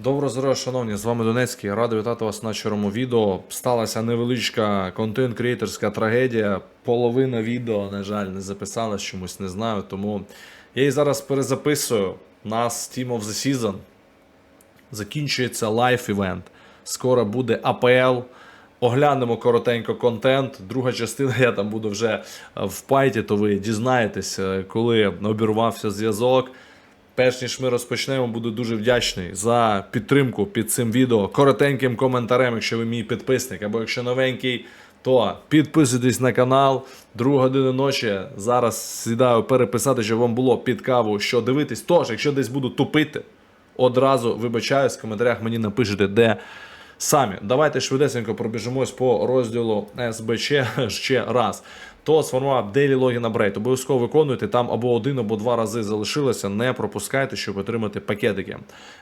Доброго здоров'я, шановні, з вами Донецький. Радий вітати вас на чорному відео. Сталася невеличка контент-крієтерська трагедія. Половина відео, на жаль, не записалась чомусь, не знаю. Тому я її зараз перезаписую. Нас Team of the Season. Закінчується лайф івент. Скоро буде АПЛ. Оглянемо коротенько контент. Друга частина, я там буду вже в пайті, то ви дізнаєтесь, е, коли обірвався зв'язок. Перш ніж ми розпочнемо, буду дуже вдячний за підтримку під цим відео. Коротеньким коментарем, якщо ви мій підписник, або якщо новенький, то підписуйтесь на канал. Друга година ночі. Зараз сідаю переписати, щоб вам було під каву, що дивитись. Тож, якщо десь буду тупити, одразу вибачаюсь, в коментарях мені напишете, де самі. Давайте швидесенько пробіжимось по розділу СБЧ ще раз. То сформував Daily Login Upgrade. Обов'язково виконуйте. Там або один, або два рази залишилося. Не пропускайте, щоб отримати пакетики.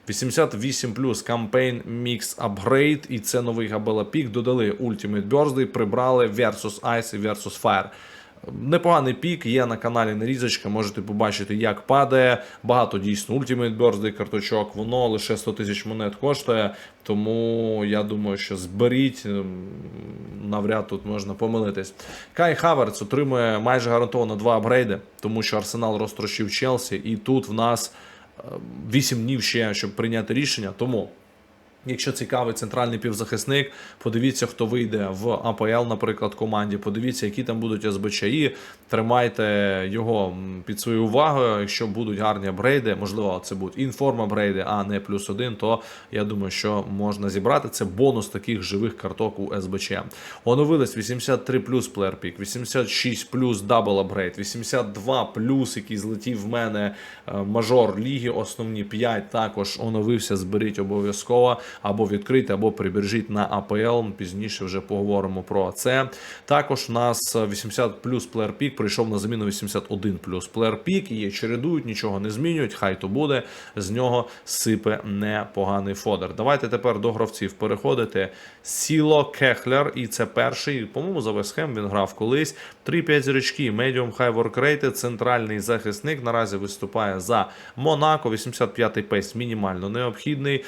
88 плюс Campaign Mix Upgrade. І це новий Gabella Peak. Додали Ultimate Birthday, прибрали Versus Ice і Versus Fire. Непоганий пік, є на каналі нарізочка, можете побачити, як падає. Багато дійсно Ultimate Birthday карточок, воно лише 100 тисяч монет коштує. Тому я думаю, що зберіть, ем, навряд тут можна помилитись. Кай Хаверц отримує майже гарантовано два апгрейди, тому що Арсенал розтрощив Челсі, і тут в нас 8 днів ще, щоб прийняти рішення. Тому. Якщо цікавий центральний півзахисник, подивіться, хто вийде в АПЛ, наприклад, команді. Подивіться, які там будуть СБЧІ. Тримайте його під свою увагу. Якщо будуть гарні апгрейди, можливо, це будуть інформ апгрейди, а не плюс один, то я думаю, що можна зібрати. Це бонус таких живих карток у СБЧ. Оновились 83 плюс плеер пік, 86 плюс дабл апгрейд, 82 плюс, який злетів в мене е, мажор ліги, основні 5 також оновився. Зберіть обов'язково або відкрийте, або прибережіть на АПЛ. Пізніше вже поговоримо про це. Також у нас 80 плюс плеер пік прийшов на заміну 81 плюс плеер пік. Її чередують, нічого не змінюють. Хай то буде. З нього сипе непоганий фодер. Давайте тепер до гравців переходити. Сіло Кехлер, і це перший. По-моєму, за Весхем він грав колись. 3-5 зірочки, медіум хай воркрейти, центральний захисник. Наразі виступає за Монако. 85-й пейс мінімально необхідний.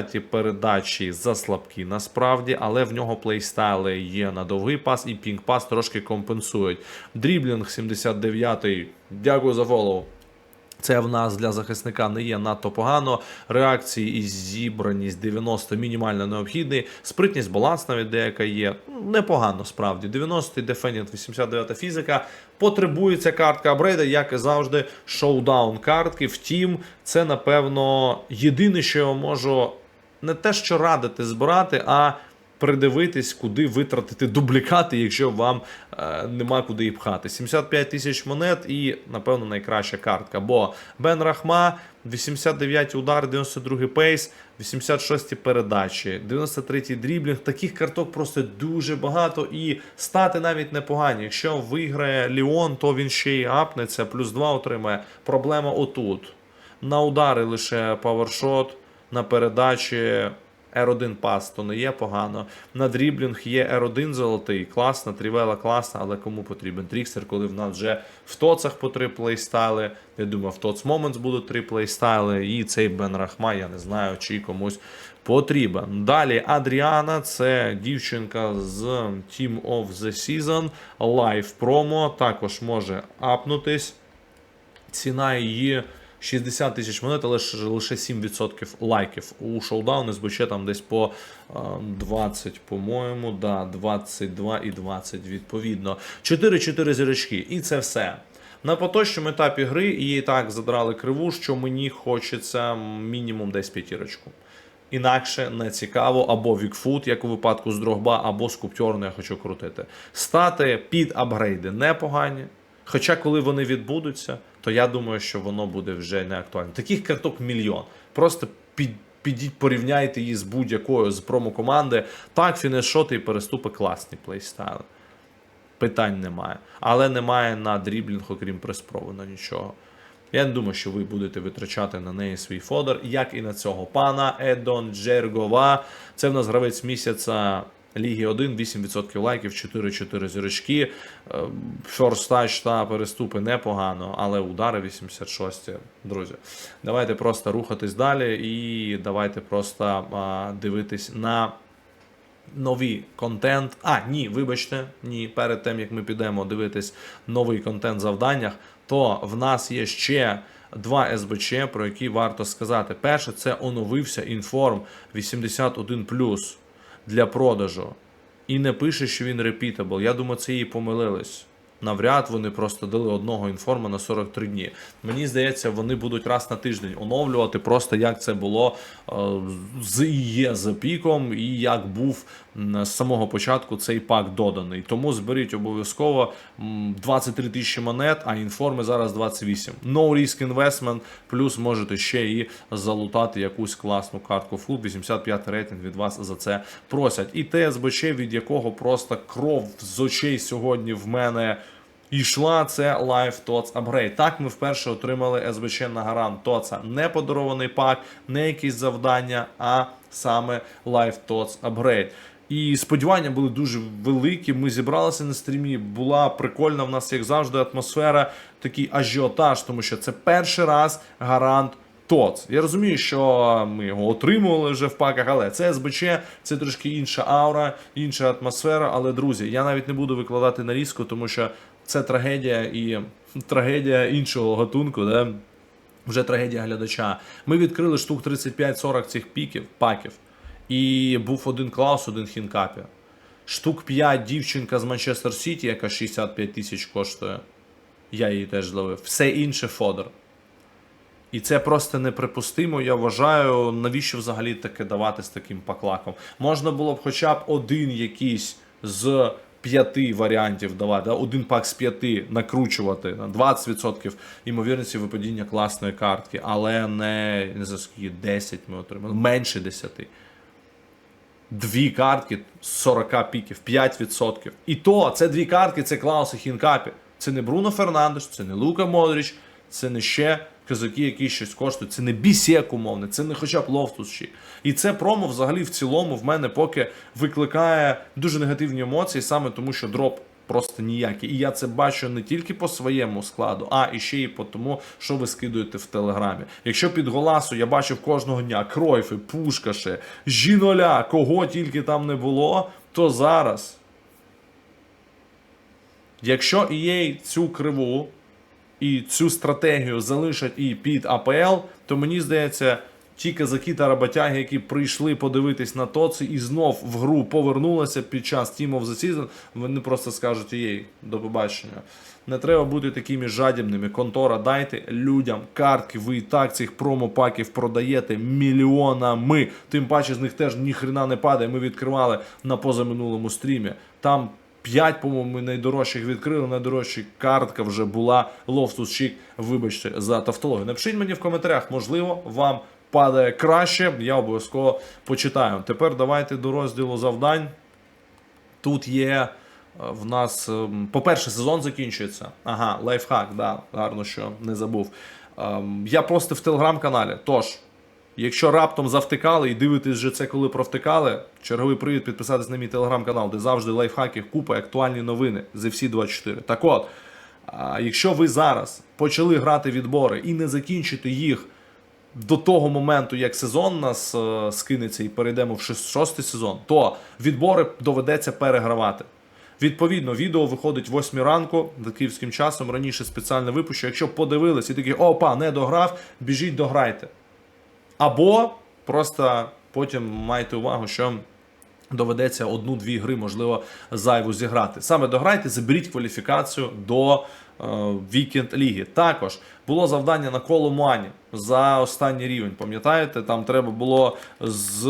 80-ті передачі заслабкі насправді, але в нього плейстайли є на довгий пас і пінг-пас трошки компенсують. Дріблінг 79-й. Дякую за фоллоу. Це в нас для захисника не є надто погано. Реакції і зібраність 90 мінімально необхідний. Спритність, баланс навіть деяка є. Непогано справді. 90-й дефендінг, 89 фізика. Потребується картка апгрейда, як і завжди, шоудаун картки. Втім, це напевно єдине, що я можу не те, що радити збирати, а придивитись, куди витратити дублікати, якщо вам е, нема куди і пхати. 75 тисяч монет і, напевно, найкраща картка. Бо Бен Рахма, 89 удар, 92 пейс, 86 передачі, 93 дріблінг. Таких карток просто дуже багато і стати навіть непогані. Якщо виграє Ліон, то він ще й апнеться, плюс 2 отримає. Проблема отут. На удари лише павершот, на передачі R1 пас, то не є погано. На дріблінг є R1 золотий, класна, трівела класна, але кому потрібен трікстер, коли в нас вже в тоцах по три плейстайли. Я думаю, в Тоц Moments будуть три плейстайли, і цей Бен Рахма, я не знаю, чи комусь потрібен. Далі Адріана, це дівчинка з Team of the Season, Live Promo, також може апнутись. Ціна її 60 тисяч монет, але ж лише 7% лайків. У шоудаун СБЧ там десь по е, 20, по-моєму, да, 22 і 20 відповідно. 4-4 зірочки. І це все. На поточному етапі гри її так задрали криву, що мені хочеться мінімум десь п'ятірочку. Інакше не цікаво, або Вікфут, як у випадку з Дрогба, або з Скуптьорну я хочу крутити. Стати під апгрейди непогані. Хоча, коли вони відбудуться, то я думаю, що воно буде вже не актуально. Таких карток мільйон. Просто під, підіть, порівняйте її з будь-якою з промо-команди. Так, фінешоти і переступи класні плейстайли. Питань немає. Але немає на дріблінг, окрім приспровину нічого. Я не думаю, що ви будете витрачати на неї свій фодер, як і на цього пана Едон Джергова. Це в нас гравець місяця Ліги 1, 8% лайків, 4-4 зірочки. Е, First touch та переступи непогано, але удари 86. Друзі, давайте просто рухатись далі і давайте просто а, дивитись на новий контент. А, ні, вибачте, ні, перед тим як ми підемо дивитись новий контент в завданнях, то в нас є ще два СБЧ, про які варто сказати. Перше, це оновився інформ 81 для продажу. І не пише, що він repeatable. Я думаю, це її помилились. Навряд вони просто дали одного інформа на 43 дні. Мені здається, вони будуть раз на тиждень оновлювати, просто як це було е, з є за піком, і як був з самого початку цей пак доданий. Тому зберіть обов'язково м, 23 тисячі монет, а інформи зараз 28. No risk investment, плюс можете ще і залутати якусь класну картку фул. 85 рейтинг від вас за це просять. І ТСБЧ, від якого просто кров з очей сьогодні в мене. Йшла це Live TOTS Upgrade. Так ми вперше отримали СБЧ на гарант TOTS. Не подарований пак, не якісь завдання, а саме Live TOTS Upgrade. І сподівання були дуже великі. Ми зібралися на стрімі. Була прикольна в нас, як завжди, атмосфера, такий ажіотаж, тому що це перший раз гарант ТОЦ. Я розумію, що ми його отримували вже в паках, але це СБЧ, це трошки інша аура, інша атмосфера. Але друзі, я навіть не буду викладати на різку, тому що це трагедія і трагедія іншого гатунку. Да? Вже трагедія глядача. Ми відкрили штук 35-40 цих піків, паків. І був один Клаус, один Хінкапі. Штук 5 дівчинка з Манчестер Сіті, яка 65 тисяч коштує. Я її теж зловив. Все інше фодор. І це просто неприпустимо. Я вважаю, навіщо взагалі таке давати з таким паклаком. Можна було б хоча б один якийсь з п'яти варіантів давати, да? один пак з п'яти накручувати на 20% ймовірності випадіння класної картки, але не, не за скільки 10 ми отримали, менше 10. Дві картки з 40 піків, 5%. І то це дві картки, це Клаус Хінкапі. Це не Бруно Фернандеш, це не Лука Модріч, це не ще казаки, які щось коштують. Це не бісєк умовне, це не хоча б Лофтус. І це промо взагалі в цілому в мене поки викликає дуже негативні емоції, саме тому, що дроп просто ніякий. І я це бачу не тільки по своєму складу, а і ще й по тому, що ви скидуєте в телеграмі. Якщо під голасу я бачив кожного дня Кройфи, Пушкаши, Жіноля, кого тільки там не було, то зараз. Якщо EA цю криву і цю стратегію залишать і під АПЛ, то мені здається, ті казаки та роботяги, які прийшли подивитись на ТОЦи і знов в гру повернулися під час Team of the Season, вони просто скажуть їй до побачення. Не треба бути такими жадібними. Контора, дайте людям картки. Ви і так цих промопаків продаєте мільйонами. Тим паче з них теж ніхрена не падає. Ми відкривали на позаминулому стрімі. Там 5, по-моєму, ми найдорожчих відкрили. Найдорожча картка вже була Лофтус Чік. Вибачте за тавтологію. Напишіть мені в коментарях, можливо, вам падає краще. Я обов'язково почитаю. Тепер давайте до розділу завдань. Тут є е, в нас, ем, по-перше, сезон закінчується. Ага, лайфхак, да, гарно, що не забув. Ем, Я просто в телеграм-каналі. Тож, якщо раптом завтикали і дивитесь вже це, коли провтикали, черговий привід підписатись на мій телеграм-канал, де завжди лайфхаки, купа, актуальні новини з всі 24. Так от, якщо ви зараз почали грати відбори і не закінчите їх до того моменту, як сезон нас е, скинеться і перейдемо в шостий сезон, то відбори доведеться перегравати. Відповідно, відео виходить в 8 ранку за київським часом. Раніше спеціально випущу. Якщо подивились і такі, опа, не дограв, біжіть, дограйте. Або просто потім майте увагу, що доведеться одну-дві гри, можливо, зайву зіграти. Саме дограйте, заберіть кваліфікацію до е, вікенд ліги. Також було завдання на коло Мані за останній рівень. Пам'ятаєте, там треба було з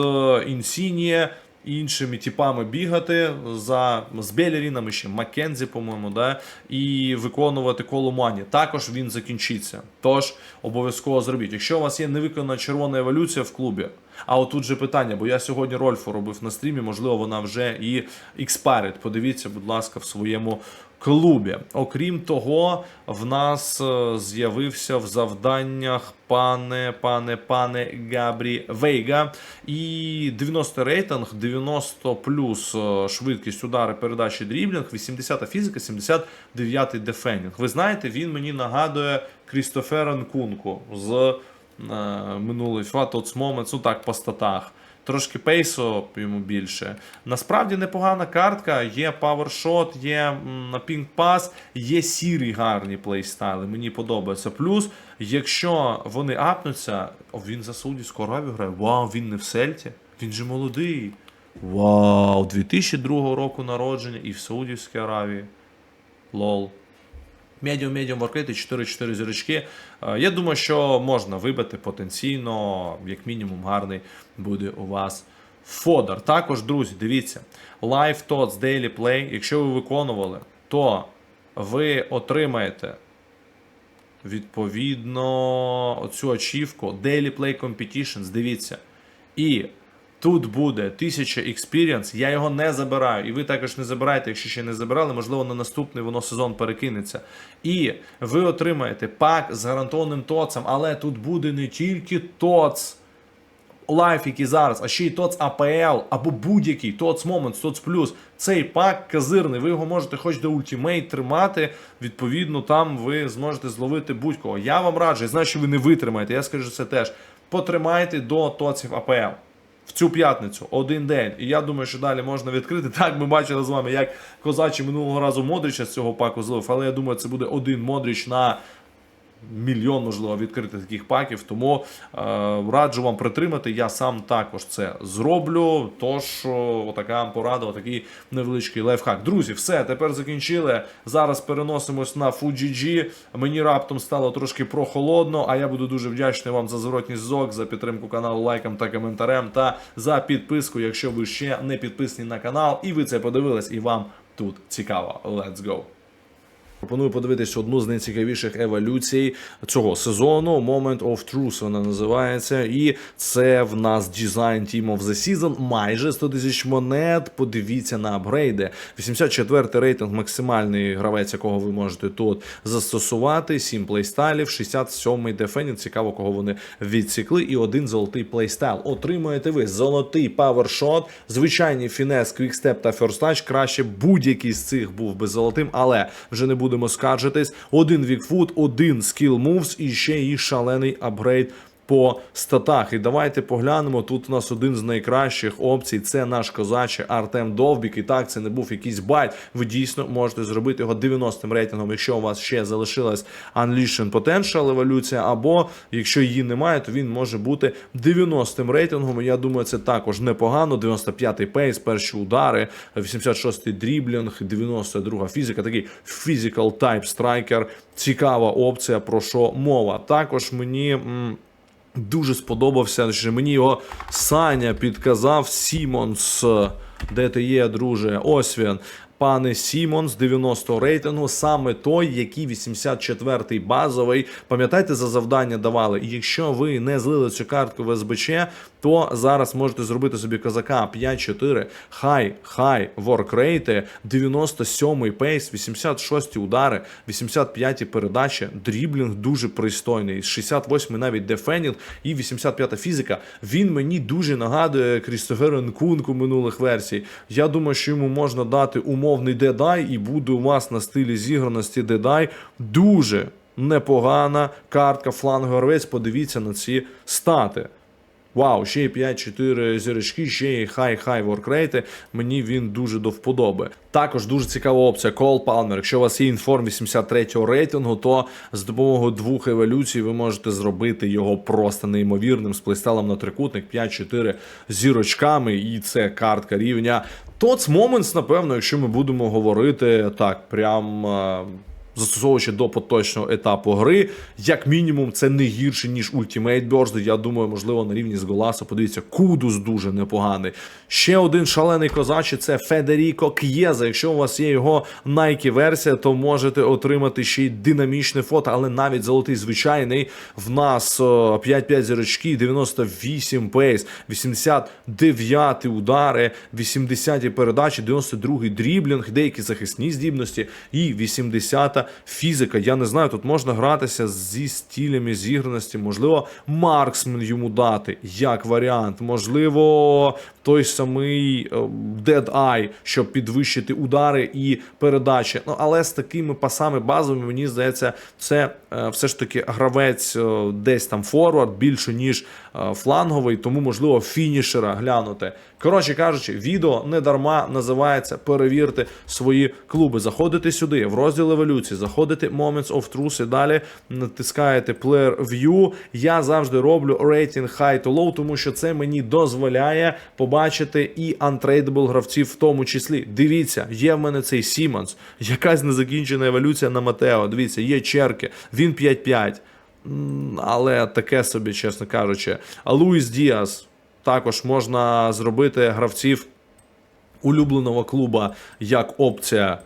Інсініє іншими типами бігати за з Белерінами, ще Маккензі, по-моєму, да, і виконувати коло мані. Також він закінчиться. Тож обов'язково зробіть. Якщо у вас є невиконана червона еволюція в клубі, а отут же питання, бо я сьогодні Рольфу робив на стрімі, можливо, вона вже і експарить. Подивіться, будь ласка, в своєму клубі. Окрім того, в нас е, з'явився в завданнях пане, пане, пане Габрі Вейга. І 90 рейтинг, 90 плюс е, швидкість удари передачі дріблінг, 80 фізика, 79 дефендінг. Ви знаєте, він мені нагадує Крістофера Нкунку з FIFA Tots Moments, ну так по статах. Трошки пейсу йому більше. Насправді непогана картка. Є павершот, є на пінг-пас, є сірі гарні плейстайли. Мені подобається. Плюс, якщо вони апнуться, о, він за Саудівську Аравію грає. Вау, він не в Сельті. Він же молодий. Вау, 2002 року народження і в Саудівській Аравії. Лол. Медіум, медіум воркети, 4-4 зірочки. Е, Я думаю, що можна вибити потенційно, як мінімум, гарний буде у вас фодер. Також, друзі, дивіться, Live Tots Daily Play, якщо ви виконували, то ви отримаєте відповідно оцю ачівку Daily Play Competitions. Дивіться. І тут буде 1000 experience, я його не забираю. І ви також не забираєте, якщо ще не забирали, можливо, на наступний воно сезон перекинеться. І ви отримаєте пак з гарантованим тоцем, але тут буде не тільки тоц. Лайф, який зараз, а ще й ТОЦ АПЛ або будь-який ТОЦ Момент, ТОЦ Плюс. Цей пак казирний. Ви його можете хоч до ультимейт тримати. Відповідно, там ви зможете зловити будь-кого. Я вам раджу, я знаю, що ви не витримаєте. Я скажу це теж. Потримайте до ТОЦів АПЛ. В цю п'ятницю один день. І я думаю, що далі можна відкрити. Так, ми бачили з вами, як козачі минулого разу Модрича з цього паку злив, але я думаю, це буде один Модріч на мільйон, можливо, відкрити таких паків. Тому е, раджу вам притримати. Я сам також це зроблю. Тож, отака порада, отакий невеличкий лайфхак. Друзі, все, тепер закінчили. Зараз переносимось на FUGG. Мені раптом стало трошки прохолодно, а я буду дуже вдячний вам за зворотній зв'язок, за підтримку каналу лайком та коментарем та за підписку, якщо ви ще не підписані на канал, і ви це подивились, і вам тут цікаво. Let's go! Пропоную подивитись одну з найцікавіших еволюцій цього сезону. Moment of Truth вона називається. І це в нас Design Team of the Season. Майже 100 тисяч монет. Подивіться на апгрейди. 84 рейтинг, максимальний гравець, якого ви можете тут застосувати. 7 плейстайлів, 67-й дефендінг. Цікаво, кого вони відсікли. І один золотий плейстайл. Отримуєте ви золотий павершот, звичайний фінес, квікстеп та ферстач. Краще будь-який з цих був би золотим, але вже не будемо скаржитись. Один вікфут, один скіл мувс і ще і шалений апгрейд по статах. І давайте поглянемо. Тут у нас один з найкращих опцій. Це наш козачий Артем Довбік. І так, це не був якийсь байт. Ви дійсно можете зробити його 90-м рейтингом, якщо у вас ще залишилась Unleashed Potential еволюція, або якщо її немає, то він може бути 90-м рейтингом. Я думаю, це також непогано. 95-й пейс, перші удари, 86-й дріблінг, 92-га фізика. Такий physical type striker. Цікава опція, про що мова. Також мені. Дуже сподобався, що мені його Саня підказав Сімонс. Де ти є, друже? Ось він. Пане Сімонс, 90 рейтингу, саме той, який 84-й базовий. Пам'ятаєте, за завдання давали. І якщо ви не злили цю картку в СБЧ, то зараз можете зробити собі козака 5-4, хай, хай, воркрейти, 97-й пейс, 86 удари, 85-ті передачі, дріблінг дуже пристойний, 68-й навіть дефендінг і 85-та фізика. Він мені дуже нагадує Крістофера Нкунку минулих версій. Я думаю, що йому можна дати умовний дедай, і буде у вас на стилі зіграності дедай дуже непогана картка флангоровець. Подивіться на ці стати. Вау, ще й 5-4 зірочки, ще й хай-хай воркрейти. Мені він дуже до вподоби. Також дуже цікава опція Кол Палмер. Якщо у вас є інформ 83-го рейтингу, то з допомогою двох еволюцій ви можете зробити його просто неймовірним з плейстайлом на трикутник 5-4 зірочками, і це картка рівня. Тоц Moments, напевно, якщо ми будемо говорити так, прям. е, застосовуючи до поточного етапу гри. Як мінімум, це не гірше, ніж Ultimate Burst. Я думаю, можливо, на рівні з Голасу. Подивіться, Кудус дуже непоганий. Ще один шалений козачий це Федеріко К'єза. Якщо у вас є його Nike версія, то можете отримати ще й динамічне фото, але навіть золотий звичайний. В нас 5-5 зірочки, 98 пейс, 89 удари, 80 передачі, 92-й дріблінг, деякі захисні здібності і 80 фізика. Я не знаю, тут можна гратися зі стілями зіграності. Можливо, марксмен йому дати як варіант. Можливо, той самий е, Dead Eye, щоб підвищити удари і передачі. Ну але з такими пасами базовими, мені здається, це е, все ж таки гравець е, десь там форвард більше ніж фланговий, тому можливо фінішера глянути. Коротше кажучи, відео не дарма називається Перевірте свої клуби. Заходите сюди в розділ еволюції, заходите Moments of Truth і далі натискаєте Player View. Я завжди роблю рейтинг high to low, тому що це мені дозволяє побачити і untradeable гравців в тому числі. Дивіться, є в мене цей Сімонс, якась незакінчена еволюція на Матео. Дивіться, є черки, він 5-5. Але таке собі, чесно кажучи. А Луїс Діас також можна зробити гравців улюбленого клуба як опція.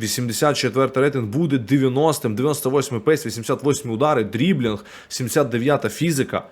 84 рейтинг буде 90-м, 98 пейс, 88 удари, дріблінг, 79 фізика.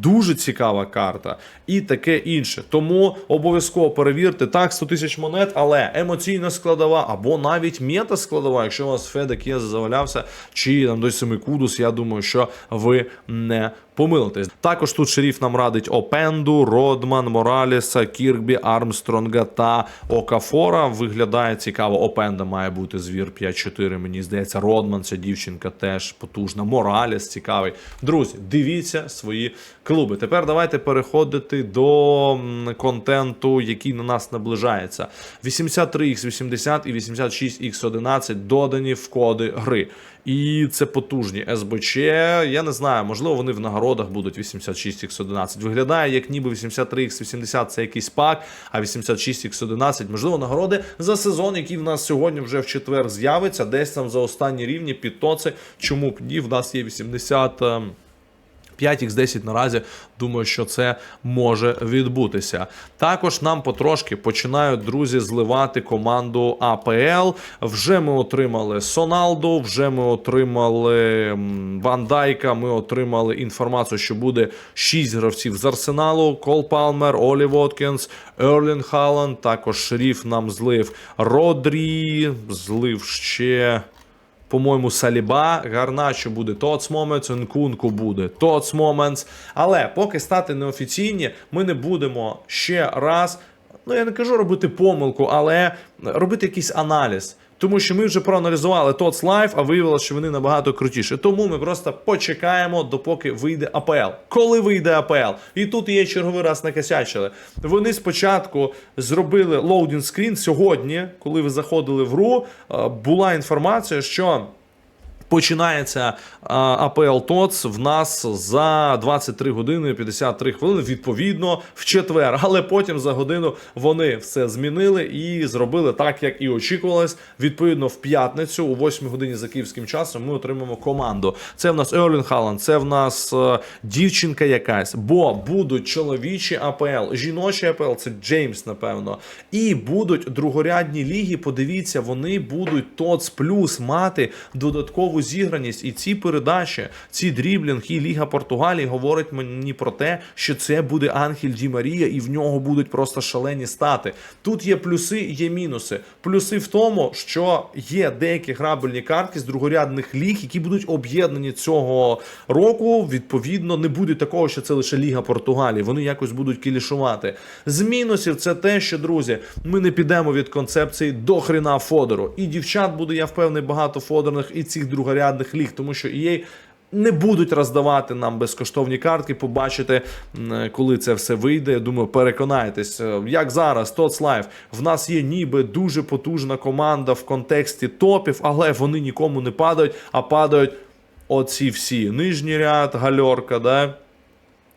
Дуже цікава карта і таке інше. Тому обов'язково перевірте так 100 тисяч монет, але емоційна складова або навіть мета складова, якщо у вас Федек є завалявся, чи там досі самий Кудус, я думаю, що ви не помилитесь. Також тут шеріф нам радить Опенду, Родман, Мораліса, Кіркбі, Армстронга та Окафора. Виглядає цікаво. Опенда має бути звір 5-4, мені здається. Родман, ця дівчинка теж потужна. Мораліс цікавий. Друзі, дивіться свої клуби. Тепер давайте переходити до контенту, який на нас наближається. 83x80 і 86x11 додані в коди гри. І це потужні СБЧ. Я не знаю, можливо, вони в нагородах будуть 86x11. Виглядає, як ніби 83x80 це якийсь пак, а 86x11, можливо, нагороди за сезон, який в нас сьогодні вже в четвер з'явиться, десь там за останні рівні під тоци. Чому б ні? В нас є 80. Ем, 5x10 наразі думаю, що це може відбутися. Також нам потрошки починають друзі зливати команду АПЛ. Вже ми отримали Соналду, вже ми отримали м, Ван Дайка. Ми отримали інформацію, що буде 6 гравців з Арсеналу: Кол Палмер, Олі Воткінс, Ерлін Халанд. Також шеріф нам злив Родрі, злив ще. По-моєму, Саліба, Гарначо буде Тоц Моментс, Нкунку буде Тоц Моментс. Але поки стати неофіційні, ми не будемо ще раз. Ну, я не кажу робити помилку, але робити якийсь аналіз. Тому що ми вже проаналізували TOTS Live, а виявилося, що вони набагато крутіші. Тому ми просто почекаємо, допоки вийде АПЛ. Коли вийде АПЛ? І тут є черговий раз накосячили. Вони спочатку зробили лоудінг скрін сьогодні, коли ви заходили в гру, е, була інформація, що. Починається АПЛ ТОЦ в нас за 23 години 53 хвилини, відповідно, в четвер. Але потім за годину вони все змінили і зробили так, як і очікувалось. Відповідно, в п'ятницю, о 8 годині за київським часом, ми отримаємо команду. Це в нас Ерлін Халанд, це в нас е, дівчинка якась, бо будуть чоловічі АПЛ, жіночі АПЛ, це Джеймс, напевно. І будуть другорядні ліги. Подивіться, вони будуть ТОЦ плюс мати додаткову зіграність. І ці передачі, ці дріблінг і Ліга Португалії говорить мені про те, що це буде Анхель Ді Марія, і в нього будуть просто шалені стати. Тут є плюси, є мінуси. Плюси в тому, що є деякі грабельні картки з другорядних ліг, які будуть об'єднані цього року. Відповідно, не буде такого, що це лише Ліга Португалії. Вони якось будуть кілішувати. З мінусів це те, що друзі, ми не підемо від концепції до хрена Фодору. І дівчат буде, я впевнений, багато фодерних і цих другорядних ліг, тому що EA не будуть роздавати нам безкоштовні картки. Побачите, коли це все вийде. Я думаю, переконайтесь, Е, як зараз, TOTS Live, в нас є ніби дуже потужна команда в контексті топів, але вони нікому не падають, а падають оці всі. Нижній ряд, гальорка, да?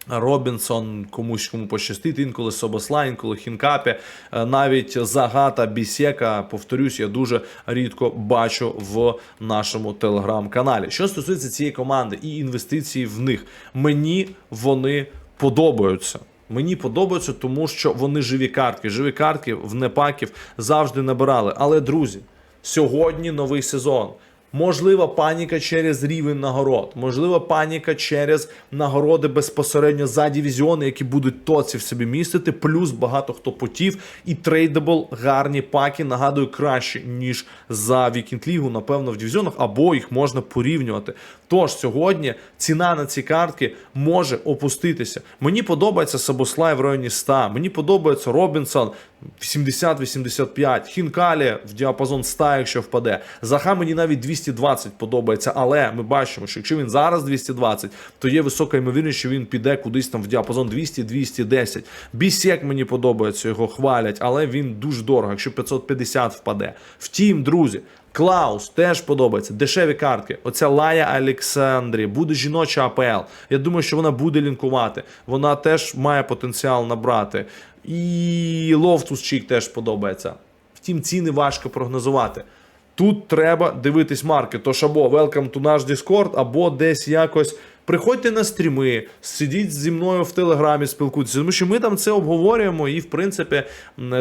Робінсон, комусь кому пощастить, інколи Собосла, інколи Хінкапі, е, навіть Загата, Бісєка, повторюсь, я дуже рідко бачу в нашому телеграм-каналі. Що стосується цієї команди і інвестицій в них, мені вони подобаються. Мені подобаються, тому що вони живі картки. Живі картки в непаків завжди набирали. Але, друзі, сьогодні новий сезон. Можлива паніка через рівень нагород, можлива паніка через нагороди безпосередньо за дивізіони, які будуть тоці в собі містити, плюс багато хто потів і трейдабл гарні паки. Нагадую, краще ніж за Вікінд Лігу, напевно, в дивізіонах, або їх можна порівнювати. Тож сьогодні ціна на ці картки може опуститися. Мені подобається Сабослай в районі 100, мені подобається Робінсон 80-85, Хінкалі в діапазон 100, якщо впаде. Заха мені навіть 220 подобається, але ми бачимо, що якщо він зараз 220, то є висока ймовірність, що він піде кудись там в діапазон 200-210. Бісек мені подобається, його хвалять, але він дуже дорого, якщо 550 впаде. Втім, друзі. Клаус теж подобається. Дешеві картки. Оця Лая Олександрі, буде жіноча АПЛ. Я думаю, що вона буде лінкувати. Вона теж має потенціал набрати. І Лофтус Чік теж подобається. Втім, ціни важко прогнозувати. Тут треба дивитись марки. Тож або welcome to наш Discord, або десь якось. Приходьте на стріми, сидіть зі мною в телеграмі, спілкуйтеся, тому що ми там це обговорюємо, і в принципі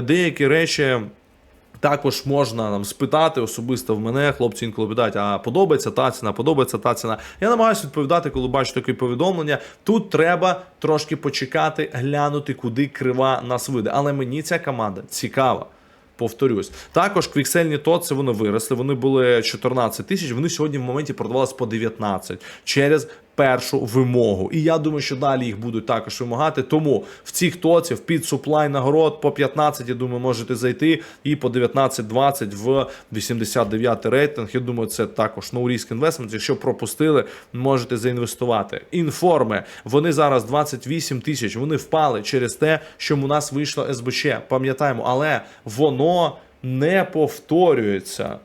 деякі речі. Також можна нам спитати особисто в мене, хлопці інколи питають, а подобається та ціна, подобається та ціна. Я намагаюся відповідати, коли бачу такі повідомлення. Тут треба трошки почекати, глянути, куди крива нас вийде. Але мені ця команда цікава. Повторюсь, також квіксельні тоци вони виросли. Вони були 14 тисяч. Вони сьогодні в моменті продавалися по 19 через першу вимогу. І я думаю, що далі їх будуть також вимагати. Тому в цих тоців під суплай нагород по 15, я думаю, можете зайти. І по 19-20 в 89 рейтинг. Я думаю, це також no risk investment. Якщо пропустили, можете заінвестувати. Інформи вони зараз 28 тисяч. Вони впали через те, що у нас вийшло СБЧ. Пам'ятаємо, але воно не повторюється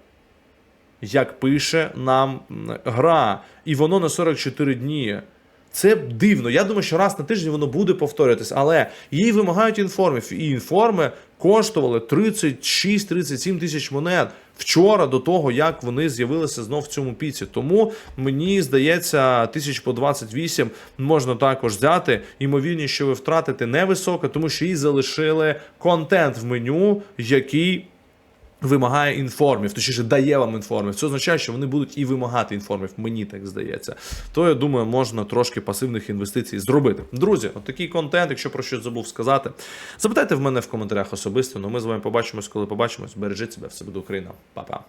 як пише нам гра, і воно на 44 дні. Це дивно. Я думаю, що раз на тиждень воно буде повторюватись, але їй вимагають інформів. І інформи коштували 36-37 тисяч монет вчора до того, як вони з'явилися знов в цьому піці. Тому мені здається, тисяч по 28 можна також взяти. Ймовірність, що ви втратите невисока, тому що їй залишили контент в меню, який вимагає інформів, точніше дає вам інформів. Це означає, що вони будуть і вимагати інформів, мені так здається. То я думаю, можна трошки пасивних інвестицій зробити. Друзі, от такий контент, якщо про щось забув сказати, запитайте в мене в коментарях особисто. Ну ми з вами побачимось, коли побачимось. Бережіть себе, все буде Україна. Па-па.